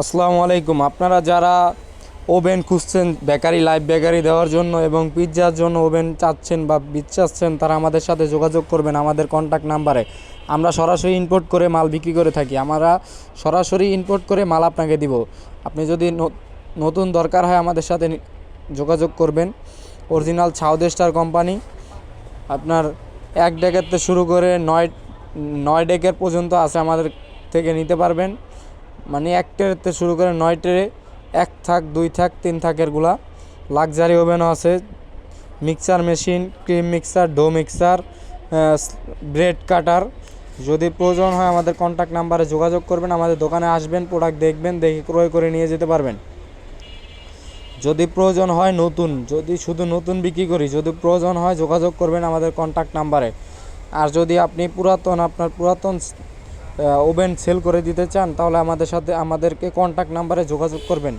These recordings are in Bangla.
আসসালামু আলাইকুম। আপনারা যারা ওভেন খুঁজছেন, বেকারি, লাইভ বেকারি দেওয়ার জন্য এবং পিৎজার জন্য ওভেন চাচ্ছেন বা বীজ চাচ্ছেন, তারা আমাদের সাথে যোগাযোগ করবেন আমাদের কন্ট্যাক্ট নাম্বারে আমরা সরাসরি ইম্পোর্ট করে মাল বিক্রি করে থাকি। আমরা সরাসরি ইম্পোর্ট করে মাল আপনাকে দিব। আপনি যদি নতুন দরকার হয় আমাদের সাথে যোগাযোগ করবেন। অরিজিনাল ছাউদেস্টার কোম্পানি। আপনার এক ডেকের থেকে শুরু করে নয় নয় ডেকের পর্যন্ত আছে আমাদের থেকে নিতে পারবেন। মানে এক থেকে শুরু করে নয় ট্রে, এক থাক, দুই থাক, তিন থাকেরগুলা লাক্সারি ওভেনও আছে, mixer machine, cream mixer, dough mixer bread cutter. যদি প্রয়োজন হয় আমাদের কন্ট্যাক্ট নাম্বারে যোগাযোগ করবেন, আমাদের দোকানে আসবেন প্রোডাক্ট দেখবেন, দেখে ক্রয় করে নিয়ে যেতে পারবেন। যদি প্রয়োজন হয় নতুন, যদি শুধু নতুন বিক্রি করি, যদি প্রয়োজন হয় যোগাযোগ করবেন আমাদের কন্ট্যাক্ট নাম্বারে আর যদি আপনি পুরাতন, আপনার পুরাতন ওভেন সেল করে দিতে চান, তাহলে আমাদের সাথে, আমাদেরকে কন্ট্যাক্ট নাম্বারে যোগাযোগ করবেন।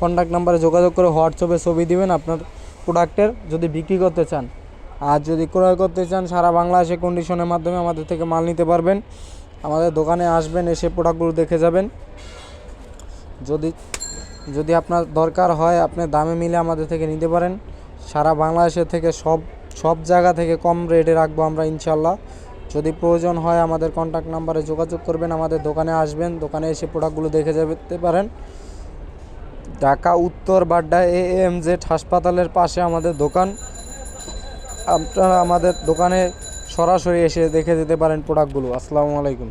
কন্ট্যাক্ট নাম্বারে যোগাযোগ করে হোয়াটসঅ্যাপে ছবি দিবেন আপনার প্রোডাক্টের যদি বিক্রি করতে চান। আর যদি ক্রয় করতে চান, সারা বাংলাদেশে কন্ডিশনের মাধ্যমে আমাদের থেকে মাল নিতে পারবেন। আমাদের দোকানে আসবেন, এসে প্রোডাক্টগুলো দেখে যাবেন। যদি যদি আপনার দরকার হয়, আপনি দামে মিলে আমাদের থেকে নিতে পারেন। সারা বাংলাদেশের থেকে সব সব জায়গা থেকে কম রেটে রাখব আমরা ইনশাল্লাহ যদি প্রয়োজন হয় আমাদের কন্ট্যাক্ট নাম্বারে যোগাযোগ করবেন, আমাদের দোকানে আসবেন, দোকানে এসে প্রোডাক্টগুলো দেখে যেতে পারেন। ঢাকা উত্তর বাড্ডা এ এম জেড হাসপাতালের পাশে আমাদের দোকান। আপনারা আমাদের দোকানে সরাসরি এসে দেখে যেতে পারেন প্রোডাক্টগুলো আসসালামু আলাইকুম।